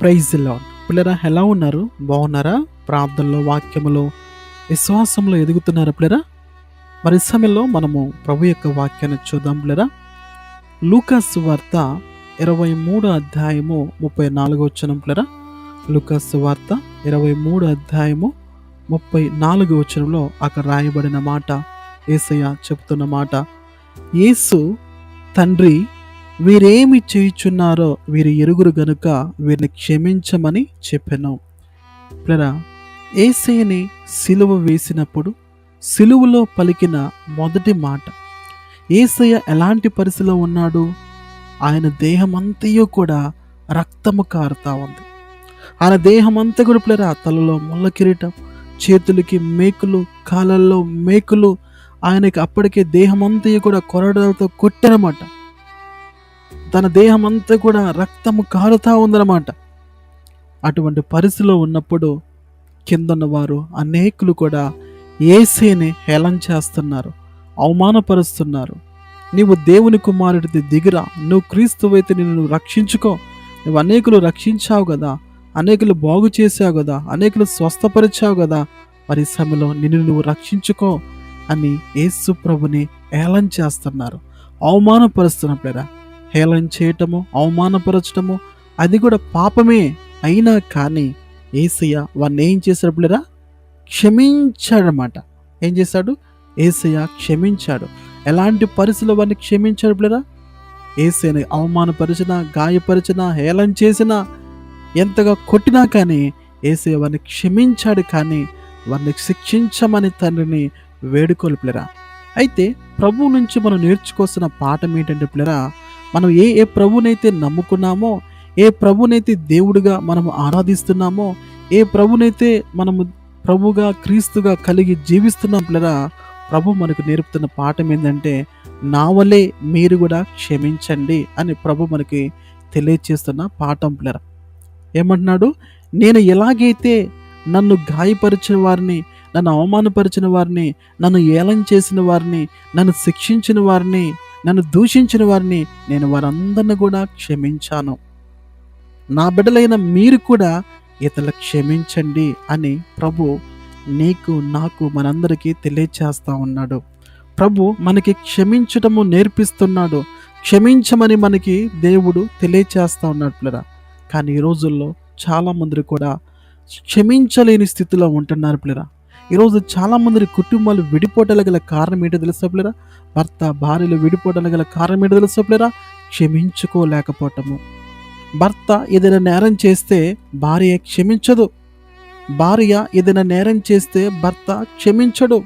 Praise lord పిల్లరా ఎలా ఉన్నారు? బాగున్నారా? ప్రార్థనలో వాక్యములో విశ్వాసంలో ఎదుగుతున్నారా పిల్లరా? మరి సమయంలో మనము ప్రభు యొక్క వాక్యాన్ని చూద్దాం పిల్లరా. లూకాస్ వార్త ఇరవై మూడు అధ్యాయము ముప్పై నాలుగు వచ్చిన పిల్లరా. లూకాస్ వార్త ఇరవై మూడు అధ్యాయము ముప్పై నాలుగు వచనంలో అక్కడ రాయబడిన మాట ఏసయ్య చెప్తున్న మాట యేసు తండ్రి వీరేమి చేయుచున్నారో వీరి ఎరుగురు గనుక వీరిని క్షమించమని చెప్పాను. ప్లరా ఏసయ్యని సిలువ వేసినప్పుడు సిలువలో పలికిన మొదటి మాట ఏసయ్య ఎలాంటి పరిస్థితిలో ఉన్నాడు? ఆయన దేహమంతయో కూడా రక్తము కారుతా ఉంది. ఆయన దేహమంతా కూడా ప్లరా తలలో ముళ్ళ కిరీటం చేతులకి మేకులు కాళ్ళల్లో మేకులు ఆయనకి అప్పటికే దేహమంతయు కూడా కొరడాలతో కొట్టారన్నమాట తన దేహం అంతా కూడా రక్తము కారుతా ఉందన్నమాట. అటువంటి పరిస్థితిలో ఉన్నప్పుడు కిందన్న వారు అనేకులు కూడా ఏసేని హేళన చేస్తున్నారు అవమానపరుస్తున్నారు. నీవు దేవుని కుమారుడిది దిగిరా నువ్వు క్రీస్తువైతే నిన్ను నువ్వు రక్షించుకో. నువ్వు అనేకులు రక్షించావు కదా అనేకులు బాగు చేసావు కదా అనేకులు స్వస్థపరిచావు కదా మరి సమయంలో నిన్ను నువ్వు రక్షించుకో అని యేసు ప్రభుని ఏలం చేస్తున్నారు అవమానపరుస్తున్నప్పుడేరా హేళన చేయటము అవమానపరచటము అది కూడా పాపమే అయినా కానీ ఏసయ్య వాడిని ఏం చేశాడు క్షమించాడనమాట ఏం చేశాడు? ఏసయ్య క్షమించాడు. ఎలాంటి పరిస్థితుల్లో వాడిని క్షమించాడు పిల్లరా? ఏసయ్యని అవమానపరిచిన గాయపరిచిన హేళన చేసిన ఎంతగా కొట్టినా కానీ ఏసయ్య వాడిని క్షమించాడు కానీ వారిని శిక్షించమని తండ్రిని వేడుకోలు పిల్లరా. అయితే ప్రభు నుంచి మనం నేర్చుకోవాల్సిన పాఠం ఏంటంటే పిల్లరా మనం ఏ ఏ ప్రభునైతే నమ్ముకున్నామో ఏ ప్రభునైతే దేవుడిగా మనం ఆరాధిస్తున్నామో ఏ ప్రభునైతే మనము ప్రభుగా క్రీస్తుగా కలిగి జీవిస్తున్నాం పిల్లరా ప్రభు మనకు నేర్పుతున్న పాఠం ఏంటంటే నా వలే మీరు కూడా క్షమించండి అని ప్రభు మనకి తెలియచేస్తున్న పాఠం పిల్లరా. ఏమంటున్నాడు? నేను ఎలాగైతే నన్ను గాయపరిచిన వారిని నన్ను అవమానపరిచిన వారిని నన్ను ఏలం చేసిన వారిని నన్ను శిక్షించిన వారిని నన్ను దూషించిన వారిని నేను వారందరిని కూడా క్షమించాను. నా బిడ్డలైన మీరు కూడా ఇతరులు క్షమించండి అని ప్రభు నీకు నాకు మనందరికీ తెలియచేస్తా ఉన్నాడు. ప్రభు మనకి క్షమించటము నేర్పిస్తున్నాడు. క్షమించమని మనకి దేవుడు తెలియచేస్తా ఉన్నాడు పిల్లరా. కానీ ఈ రోజుల్లో చాలామంది కూడా క్షమించలేని స్థితిలో ఉంటున్నారు పిల్లరా. ఈరోజు చాలామంది కుటుంబాలు విడిపోవటాల గల కారణం ఏంటో తెలుసా భర్త భార్యలు విడిపోవటాల గల కారణం ఏంటో తెలుసా క్షమించుకోలేకపోవటము. భర్త ఏదైనా నేరం చేస్తే భార్య క్షమించదు. భార్య ఏదైనా నేరం చేస్తే భర్త క్షమించడు.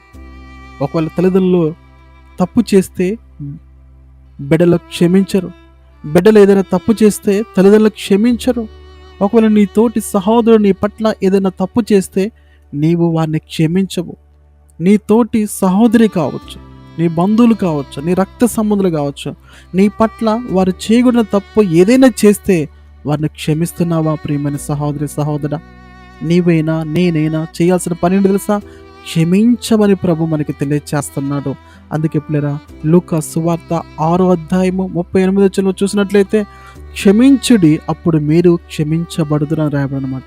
ఒకవేళ తల్లిదండ్రులు తప్పు చేస్తే బిడ్డలు క్షమించరు. బిడ్డలు ఏదైనా తప్పు చేస్తే తల్లిదండ్రులు క్షమించరు. ఒకవేళ నీ తోటి సహోదరుడు నీ పట్ల ఏదైనా తప్పు చేస్తే నీవు వారిని క్షమించవు. నీ తోటి సహోదరి కావచ్చు నీ బంధువులు కావచ్చు నీ రక్త సంబంధులు కావచ్చు నీ పట్ల వారు చేయకూడన తప్పు ఏదైనా చేస్తే వారిని క్షమిస్తున్నావా ప్రియమైన సహోదరి సహోదర? నీవైనా నేనైనా చేయాల్సిన పని తెలుసా? క్షమించమని ప్రభు మనకి తెలియచేస్తున్నాడు. అందుకే పిల్లరా లుక సువార్త ఆరో అధ్యాయము ముప్పై ఎనిమిది వచ్చిన చూసినట్లయితే క్షమించుడి అప్పుడు మీరు క్షమించబడుదురని రాయబడనమాట.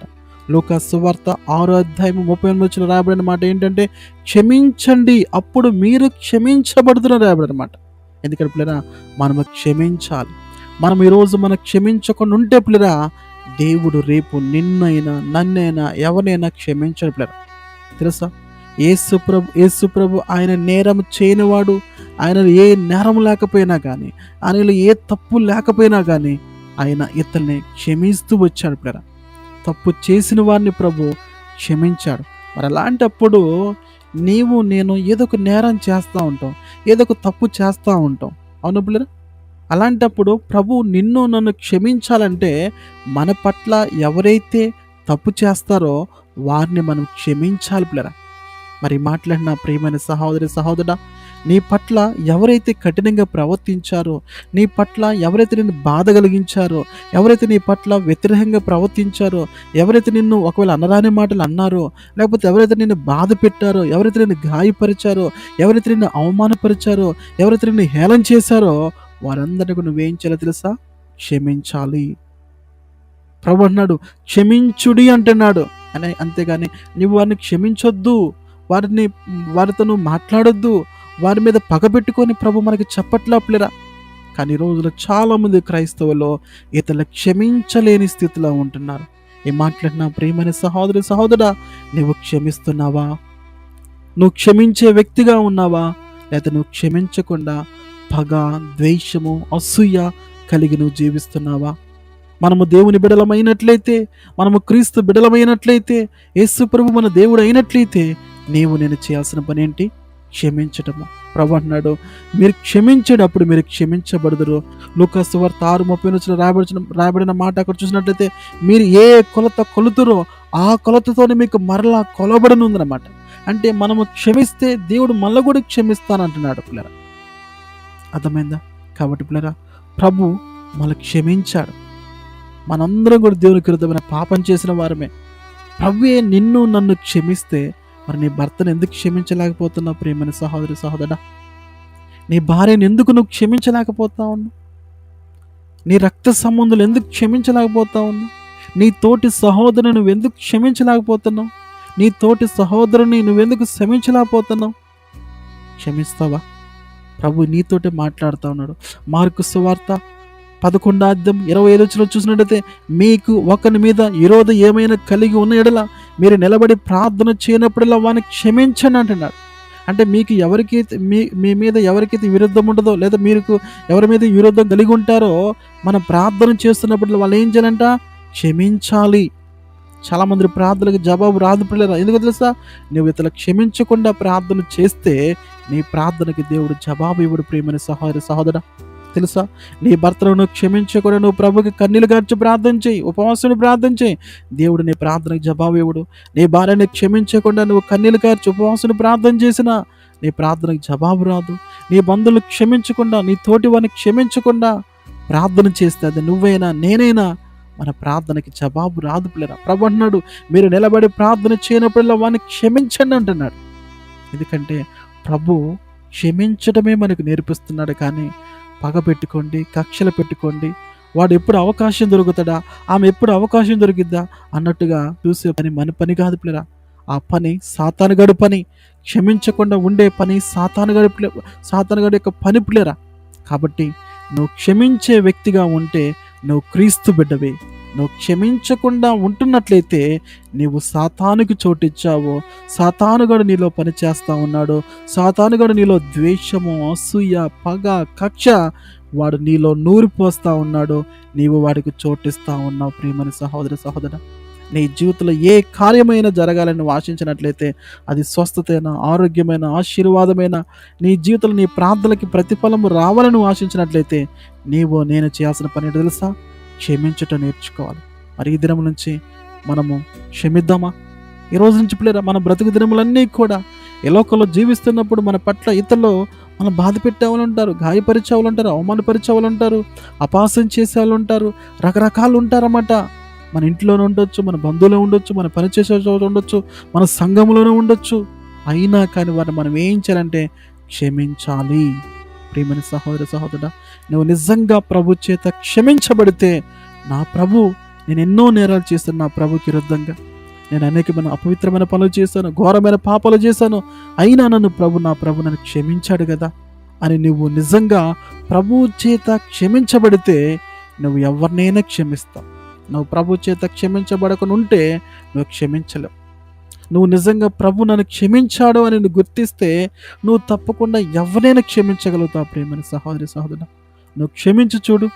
లోక సువార్త ఆరో అధ్యాయం ముప్పై ఎనిమిది వచ్చిన రాయబడిన మాట ఏంటంటే క్షమించండి అప్పుడు మీరు క్షమించబడుతున్న రాబడి మాట. ఎందుకంటే పిల్లరా? మనము క్షమించాలి. మనం ఈరోజు మనం క్షమించకుండా ఉంటే పిల్లరా దేవుడు రేపు నిన్నైనా నన్నైనా ఎవరినైనా క్షమించడు పిల్లరా. తెలుసా? ఏసుప్రభు ఏసుప్రభు ఆయన నేరం చేయనివాడు ఆయన ఏ నేరం లేకపోయినా కానీ ఆయనలో ఏ తప్పు లేకపోయినా కానీ ఆయన ఇతన్ని క్షమిస్తూ వచ్చాడు పిల్లరా. తప్పు చేసిన వారిని ప్రభు క్షమించాడు. మరి అలాంటప్పుడు నీవు నేను ఏదో ఒక నేరం చేస్తూ ఉంటాం ఏదో ఒక తప్పు చేస్తూ ఉంటాం. అవును పిల్లరా అలాంటప్పుడు ప్రభు నిన్ను నన్ను క్షమించాలంటే మన పట్ల ఎవరైతే తప్పు చేస్తారో వారిని మనం క్షమించాలి పిల్లరా మరి మాట్లాడిన ప్రియమైన సహోదరి సహోదరుడా? నీ పట్ల ఎవరైతే కఠినంగా ప్రవర్తించారో నీ పట్ల ఎవరైతే నిన్ను బాధ కలిగించారో ఎవరైతే నీ పట్ల వ్యతిరేకంగా ప్రవర్తించారో ఎవరైతే నిన్ను ఒకవేళ అనరాని మాటలు అన్నారో లేకపోతే ఎవరైతే నిన్ను బాధ పెట్టారో ఎవరైతే నిన్ను గాయపరిచారో ఎవరైతే నిన్ను అవమానపరిచారో ఎవరైతే నిన్ను హేళన చేశారో వారందరికీ నువ్వేం చేయాలో తెలుసా? క్షమించాలి. ప్రభు అన్నాడు క్షమించుడి అంటున్నాడు. అని అంతేగాని నువ్వు వారిని క్షమించొద్దు. వారిని వారితో నువ్వు మాట్లాడొద్దు. వారి మీద పగబెట్టుకొని ప్రభు మనకి చెప్పట్లేరా కానీ ఈ రోజులో చాలామంది క్రైస్తవులు ఇతరులు క్షమించలేని స్థితిలో ఉంటున్నారు. ఏం మాట్లాడినా ప్రియమైన సహోదరి సహోదరా నువ్వు క్షమిస్తున్నావా? నువ్వు క్షమించే వ్యక్తిగా ఉన్నావా? లేదా నువ్వు క్షమించకుండా పగ ద్వేషము అసూయ కలిగి నువ్వు జీవిస్తున్నావా? మనము దేవుని బిడలమైనట్లయితే మనము క్రీస్తు బిడలమైనట్లయితే యేసు ప్రభు మన దేవుడు అయినట్లయితే నీవు నేను చేయాల్సిన పని ఏంటి? క్షమించటము ప్రభు అన్నాడు మీరు క్షమించేటప్పుడు మీరు క్షమించబడదురు. లూకాసు వార్త ఆరు ముప్పై నుంచి రాయబడిన రాయబడిన మాట అక్కడ చూసినట్లయితే మీరు ఏ కొలత కొలుతురో ఆ కొలతతోనే మీకు మరలా కొలబడనుందన్నమాట అంటే మనము క్షమిస్తే దేవుడు మళ్ళీ కూడా క్షమిస్తానంటున్నాడు పిల్లరా. అర్థమైందా? కాబట్టి పిల్లరా ప్రభు మళ్ళీ క్షమించాడు. మనందరం కూడా దేవుని కృతమైన పాపం చేసిన వారమే. ప్రభువే నిన్ను నన్ను క్షమిస్తే మరి నీ భర్తను ఎందుకు క్షమించలేకపోతున్నావు ప్రేమని సహోదరి సహోదరా? నీ భార్యను ఎందుకు నువ్వు క్షమించలేకపోతా ఉన్నావు నీ రక్త సంబంధులు ఎందుకు క్షమించలేకపోతా ఉన్నావు నీ తోటి సహోదరుని నువ్వు ఎందుకు క్షమించలేకపోతున్నావు? నీ తోటి సహోదరుని నువ్వెందుకు క్షమించలేకపోతున్నావు? క్షమిస్తావా? ప్రభు నీతోటి మాట్లాడుతూ ఉన్నాడు. మార్కు సువార్త పదకొండార్థం ఇరవై ఐదు వచ్చిన చూసినట్టయితే మీకు ఒకరి మీద విరోధం ఏమైనా కలిగి ఉన్న ఎడల మీరు నిలబడి ప్రార్థన చేయనప్పుడల్లా వాని క్షమించండి అంటున్నాడు అంటే మీకు ఎవరికైతే మీ మీ మీద ఎవరికైతే విరుద్ధం ఉండదో లేదా మీకు ఎవరి మీద విరుద్ధం కలిగి ఉంటారో మనం ప్రార్థన చేస్తున్నప్పుడు వాళ్ళు ఏం చేయాలంట? క్షమించాలి. చాలామంది ప్రార్థనలకు జవాబు రాదు పిల్లరా ఎందుకు తెలుసా? నువ్వు ఇతరులు క్షమించకుండా ప్రార్థన చేస్తే నీ ప్రార్థనకి దేవుడు జవాబు ఇవ్వడు ప్రేమని సహోదరి సహోదర. తెలుసా? నీ భర్తను క్షమించకుండా నువ్వు ప్రభుకి కన్నీలు గార్చి ప్రార్థన చేయి ఉపవాసను ప్రార్థన చేయి. దేవుడు నీ ప్రార్థనకి జవాబు ఇవ్వడు. నీ భార్యని క్షమించకుండా నువ్వు కన్నీలు గార్చి ఉపవాసను ప్రార్థన చేసినా నీ ప్రార్థనకి జవాబు రాదు. నీ బంధువులు క్షమించకుండా నీ తోటి వారిని క్షమించకుండా ప్రార్థన చేస్తే అది నువ్వైనా నేనైనా మన ప్రార్థనకి జవాబు రాదు పిల్లరా. ప్రభు అంటున్నాడు మీరు నిలబడి ప్రార్థన చేయనప్పుడల్లా వాడిని క్షమించండి అంటున్నాడు. ఎందుకంటే ప్రభు క్షమించడమే మనకు నేర్పిస్తున్నాడు కానీ పగ పెట్టుకోండి కక్షలు పెట్టుకోండి. వాడు ఎప్పుడు అవకాశం దొరుకుతాడా? ఆమె ఎప్పుడు అవకాశం దొరికిద్దా? అన్నట్టుగా చూసే పని మన పని కాదు పిల్లరా. ఆ పని సాతానుగడు పని. క్షమించకుండా ఉండే పని సాతానుగడు పిల్ల సాతానుగడి యొక్క పని పిల్లరా. కాబట్టి నువ్వు క్షమించే వ్యక్తిగా ఉంటే నువ్వు క్రీస్తు బిడ్డవే. నువ్వు క్షమించకుండా ఉంటున్నట్లయితే నీవు సాతానుకి చోటిచ్చావు. సాతానుగడు నీలో పనిచేస్తూ ఉన్నాడు. సాతానుగడు నీలో ద్వేషము అసూయ పగ కక్ష వాడు నీలో నూరిపోస్తూ ఉన్నాడు. నీవు వాడికి చోటిస్తా ఉన్నావు ప్రియమని సహోదర సహోదర. నీ జీవితంలో ఏ కార్యమైనా జరగాలని ఆశించినట్లయితే అది స్వస్థతైన ఆరోగ్యమైన ఆశీర్వాదమైన నీ జీవితంలో నీ ప్రార్థనలకి ప్రతిఫలము రావాలని ఆశించినట్లయితే నీవు నేను చేయాల్సిన పని తెలుసా? క్షమించుట నేర్చుకోవాలి. మరి ఈ దినం నుంచి మనము క్షమిద్దామా? ఈ రోజు నుంచి పిల్లరా మన బ్రతుకు దినములన్నీ కూడా ఈ జీవిస్తున్నప్పుడు మన పట్ల ఇతరులు మనం బాధ పెట్టేవాళ్ళు ఉంటారు గాయపరిచే వాళ్ళు ఉంటారు అవమానపరిచే వాళ్ళు ఉంటారు అపాసం చేసే వాళ్ళు ఉంటారు రకరకాలు ఉంటారన్నమాట మన ఇంట్లోనే ఉండొచ్చు మన బంధువులో ఉండొచ్చు మన పనిచేసే చోట ఉండొచ్చు మన సంఘంలోనే ఉండొచ్చు. అయినా కానీ వారిని మనం ఏం చేయాలంటే క్షమించాలి. ప్రేమని సహోదర సహోదరుడా నువ్వు నిజంగా ప్రభు చేత క్షమించబడితే నా ప్రభు నేను ఎన్నో నేరాలు చేశాను నా ప్రభుకి విరుద్ధంగా. నేను అనేకమైన అపవిత్రమైన పనులు చేశాను ఘోరమైన పాపాలు చేశాను. అయినా నన్ను ప్రభు నా ప్రభు నన్ను క్షమించాడు కదా అని నువ్వు నిజంగా ప్రభు చేత క్షమించబడితే నువ్వు ఎవరినైనా క్షమిస్తావు. నువ్వు ప్రభు చేత క్షమించబడకుండా ఉంటే నువ్వు క్షమించలేవు. నువ్వు నిజంగా ప్రభు నన్ను క్షమించాడు అని నువ్వు గుర్తిస్తే నువ్వు తప్పకుండా ఎవరినైనా క్షమించగలుగుతావు ప్రేమని సహోదరి సహోదరు నువ్వు క్షమించు చూడు.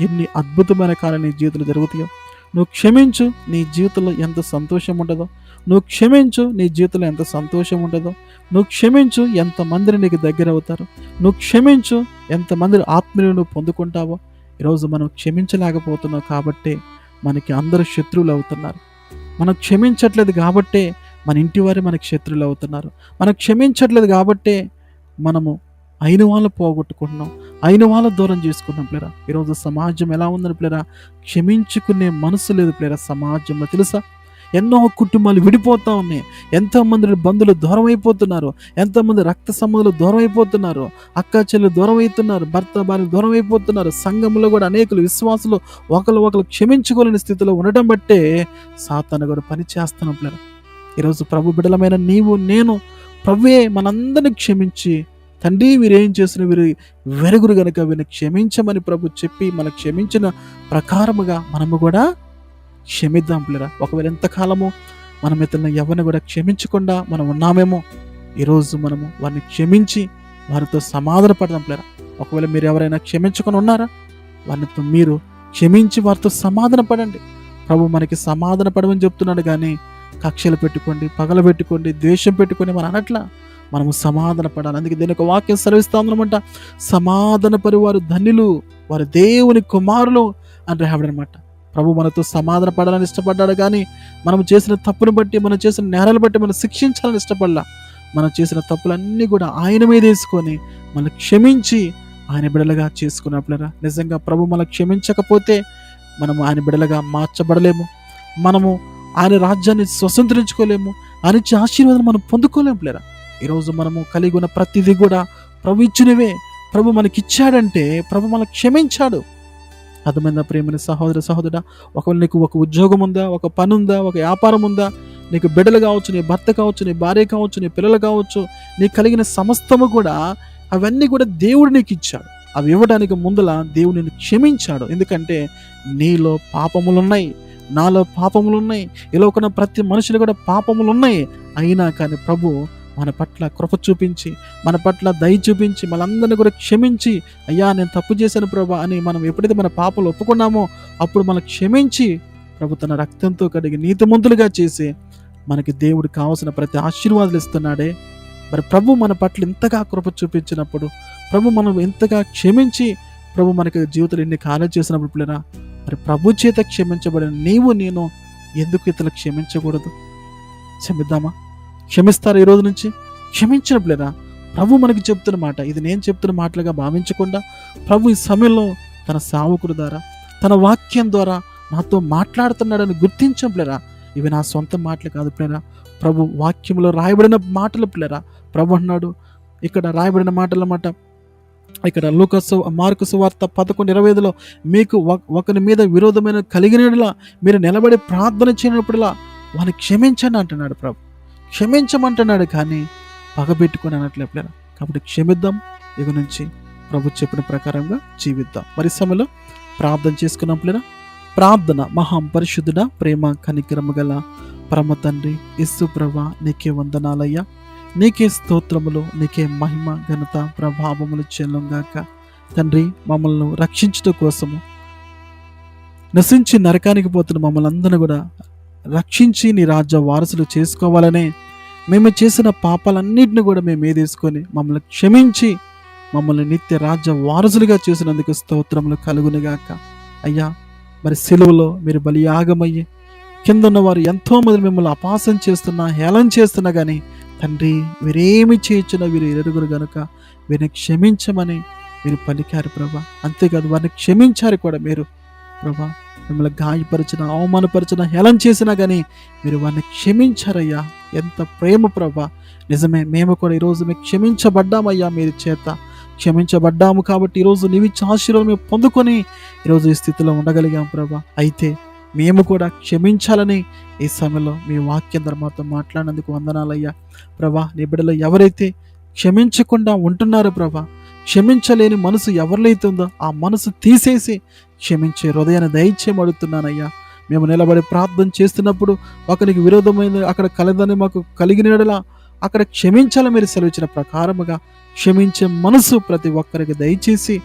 ఎన్ని అద్భుతమైన కాలం నీ జీవితంలో జరుగుతాయో. నువ్వు క్షమించు నీ జీవితంలో ఎంత సంతోషం ఉంటుందో నువ్వు క్షమించు నీ జీవితంలో ఎంత సంతోషం ఉంటుందో నువ్వు క్షమించు ఎంతమందిని నీకు దగ్గర అవుతారు. నువ్వు క్షమించు ఎంతమంది ఆత్మీయులు నువ్వు పొందుకుంటావో. ఈరోజు మనం క్షమించలేకపోతున్నావు కాబట్టే మనకి అందరూ శత్రువులు అవుతున్నారు. మనం క్షమించట్లేదు కాబట్టే మన ఇంటి వారే మనకి శత్రువులు అవుతున్నారు. మనం క్షమించట్లేదు కాబట్టే మనము అయిన వాళ్ళు పోగొట్టుకుంటున్నాం అయిన వాళ్ళ దూరం చేసుకుంటున్నాం ప్లేరా ఈరోజు సమాజం ఎలా ఉందని ప్లేరా క్షమించుకునే మనసు లేదు ప్లేరా సమాజంలో తెలుసా? ఎన్నో కుటుంబాలు విడిపోతూ ఉన్నాయి. ఎంతోమంది బంధువులు దూరం అయిపోతున్నారు. ఎంతోమంది రక్త సంబంధులు దూరం అయిపోతున్నారు. అక్క చెల్లెలు దూరం అవుతున్నారు. భర్త భార్య దూరం అయిపోతున్నారు. సంఘంలో కూడా అనేకులు విశ్వాసులు ఒకరు ఒకరు క్షమించుకోలేని స్థితిలో ఉండటం బట్టే సాతాను కూడా పని చేస్తాను పిల్లలు ఈరోజు ప్రభు బిడలమైన నీవు నేను ప్రభువే మనందరిని క్షమించి తండ్రి వీరేం చేసిన వీరు వెరుగురు గనక వీరిని క్షమించమని ప్రభు చెప్పి మన క్షమించిన ప్రకారముగా మనము కూడా క్షమిద్దాం పిల్లరా. ఒకవేళ ఎంతకాలము మనం ఇతరులను ఎవరిని కూడా క్షమించకుండా మనం ఉన్నామేమో ఈరోజు మనము వారిని క్షమించి వారితో సమాధాన పడదాం పిల్లరా. ఒకవేళ మీరు ఎవరైనా క్షమించుకొని ఉన్నారా వారితో మీరు క్షమించి వారితో సమాధాన పడండి ప్రభు మనకి సమాధాన పడమని చెప్తున్నాడు కానీ కక్షలు పెట్టుకోండి పగల పెట్టుకోండి ద్వేషం పెట్టుకొని మన అనట్లా. మనము సమాధాన పడాలి. అందుకే దీని ఒక వాక్యం సెలవిస్తా ఉందనమాట సమాధాన పరివారు ధన్యులు. వారి దేవుని కుమారులు అని రావడనమాట ప్రభు మనతో సమాధాన పడాలని ఇష్టపడ్డాడు కానీ మనం చేసిన తప్పును బట్టి మనం చేసిన నేరాలు బట్టి మనం శిక్షించాలని ఇష్టపడలా. మనం చేసిన తప్పులన్నీ కూడా ఆయన మీద వేసుకొని మనం క్షమించి ఆయన బిడలుగా చేసుకున్నప్పుడరా నిజంగా ప్రభు మనం క్షమించకపోతే మనము ఆయన బిడలుగా మార్చబడలేము. మనము ఆయన రాజ్యాన్ని స్వతంత్రించుకోలేము. ఆయన ఆశీర్వాదం మనం పొందుకోలేము లేరా ఈరోజు మనము కలిగి ఉన్న ప్రతిదీ కూడా ప్రభు ఇచ్చినవే. ప్రభు మనకిచ్చాడంటే ప్రభు మనకు క్షమించాడు. అర్థమైన ప్రేమని సహోదర సహోదరుడా? ఒకవేళ నీకు ఒక ఉద్యోగం ఉందా ఒక పని ఉందా ఒక వ్యాపారం ఉందా నీకు బిడ్డలు కావచ్చు నీ భర్త కావచ్చు నీ భార్య కావచ్చు నీ పిల్లలు కావచ్చు నీకు కలిగిన సమస్తము కూడా అవన్నీ కూడా దేవుడు నీకు ఇచ్చాడు అవి ఇవ్వడానికి ముందల దేవుడు నిన్ను క్షమించాడు. ఎందుకంటే నీలో పాపములు ఉన్నాయి నాలో పాపములు ఉన్నాయి ఇలా ఒక ప్రతి మనుషులు కూడా పాపములు ఉన్నాయి అయినా కానీ ప్రభు మన పట్ల కృప చూపించి మన పట్ల దయ చూపించి మనందరిని కూడా క్షమించి అయ్యా నేను తప్పు చేశాను ప్రభా అని మనం ఎప్పుడైతే మన పాపలు ఒప్పుకున్నామో అప్పుడు మనం క్షమించి ప్రభు తన రక్తంతో కడిగి నీతిమంతులుగా చేసి మనకి దేవుడు కావాల్సిన ప్రతి ఆశీర్వాదాలు ఇస్తున్నాడే. మరి ప్రభు మన పట్ల ఇంతగా కృప చూపించినప్పుడు ప్రభు మనం ఎంతగా క్షమించి ప్రభు మనకి జీవితంలో ఎన్ని కార్యాలు చేసినప్పుడు పిల్లరా మరి ప్రభు చేత క్షమించబడిన నీవు నేను ఎందుకు ఇతరులు క్షమించకూడదు? క్షమిద్దామా? క్షమిస్తారా ఈ రోజు నుంచి? క్షమించిన ప్రభు మనకి చెప్తున్న మాట. ఇది నేను చెప్తున్న మాటలుగా భావించకుండా ప్రభు ఈ సమయంలో తన సావుకుడు ద్వారా తన వాక్యం ద్వారా నాతో మాట్లాడుతున్నాడని గుర్తించం ఇవి నా సొంత మాటలు కాదు ప్లేరా ప్రభు వాక్యంలో రాయబడిన మాటలు ప్లేరా ప్రభు అన్నాడు ఇక్కడ రాయబడిన మాటలు అన్నమాట. ఇక్కడ లూకసు మార్కుసు వార్త పదకొండు ఇరవై ఐదులో మీకు ఒకరి మీద విరోధమైన కలిగినలా మీరు నిలబడి ప్రార్థన చేయనప్పుడులా వాని క్షమించండి అంటున్నాడు ప్రభు. క్షమించమంటున్నాడు కానీ పగబెట్టుకొని అనట్లే పిల్లరా. కాబట్టి క్షమిద్దాం. ఇక నుంచి ప్రభు చెప్పిన ప్రకారంగా జీవిద్దాం. మరి సమయంలో ప్రార్థన చేసుకున్నాం లేరా ప్రార్థన మహా పరిశుద్ధుడ ప్రేమ కనికరము గల పరమ తండ్రి ఇస్సు ప్రభ నీకే వందనాలయ్యా. నీకే స్తోత్రములు నీకే మహిమ ఘనత ప్రభావములు చెల్లంగాక తండ్రి మమ్మల్ని రక్షించడం కోసము నశించి నరకానికి పోతున్న మమ్మల్ని అందరూ కూడా రక్షించి నీ రాజ్య వారసులు చేసుకోవాలనే మేము చేసిన పాపాలన్నింటిని కూడా మేము ఏదేసుకొని మమ్మల్ని క్షమించి మమ్మల్ని నిత్య రాజ్య వారసులుగా చేసినందుకు స్తోత్రములు కలుగునుగాక. అయ్యా మరి సెలువులో మీరు బలియాగమయ్యి కింద ఉన్నవారు ఎంతోమంది మిమ్మల్ని అపాసం చేస్తున్నా హేళన చేస్తున్నా కానీ తండ్రి వీరేమి చేయించిన వీరు ఎరుగురు గనుక వీరిని క్షమించమని మీరు పలికారు ప్రభా. అంతేకాదు వారిని క్షమించారు కూడా మీరు ప్రభా. మిమ్మల్ని గాయపరిచిన అవమానపరిచిన హేళన చేసినా కానీ మీరు వారిని క్షమించారయ్యా. ఎంత ప్రేమ ప్రభా. నిజమే మేము కూడా ఈరోజు మీకు క్షమించబడ్డామయ్యా మీరు చేత. క్షమించబడ్డాము కాబట్టి ఈరోజు నీవి ఆశీర్వాదం మేము పొందుకొని ఈరోజు ఈ స్థితిలో ఉండగలిగాం ప్రభా. అయితే మేము కూడా క్షమించాలని ఈ సమయంలో మీ వాక్యం ధర్మాతో మాట్లాడినందుకు వందనాలయ్యా. ప్రభా నీ బిడ్డలో ఎవరైతే క్షమించకుండా ఉంటున్నారో ప్రభా క్షమించలేని మనసు ఎవరిలైతుందో ఆ మనసు తీసేసి క్షమించే హృదయాన్ని దయచేయం అడుగుతున్నానయ్యా మేము నిలబడి ప్రార్థన చేస్తున్నప్పుడు ఒకరికి విరోధమైన అక్కడ కలదని మాకు కలిగినలా అక్కడ క్షమించాలని మీరు సెలవిచ్చిన ప్రకారముగా క్షమించే మనసు ప్రతి ఒక్కరికి దయచేసి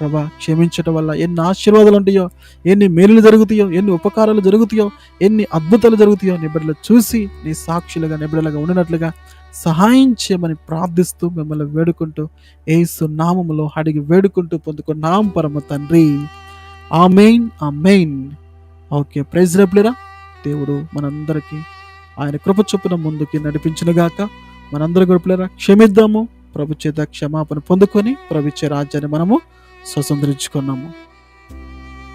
ప్రభా క్షమించటం వల్ల ఎన్ని ఆశీర్వాదాలు ఉంటాయో ఎన్ని మేలులు జరుగుతాయో ఎన్ని ఉపకారాలు జరుగుతాయో ఎన్ని అద్భుతాలు జరుగుతాయో నిబిడలు చూసి నీ సాక్షులుగా నిబిడలుగా ఉండినట్లుగా సహాయం చేయమని ప్రార్థిస్తూ మిమ్మల్ని వేడుకుంటూ ఏసు నామములో అడిగి వేడుకుంటూ పొందుకున్నాం పరమ తండ్రి. ఆ మెయిన్ ఆ మెయిన్ ఓకే ప్రైజ్ రేపులేరా దేవుడు మనందరికీ ఆయన కృప చొప్పున ముందుకి నడిపించినగాక మనందరి గొప్పలేరా క్షమిద్దాము. ప్రభు చేత క్షమాపణ పొందుకొని ప్రభు ఇచ్చే రాజ్యాన్ని మనము స్వతంత్రించుకున్నాము.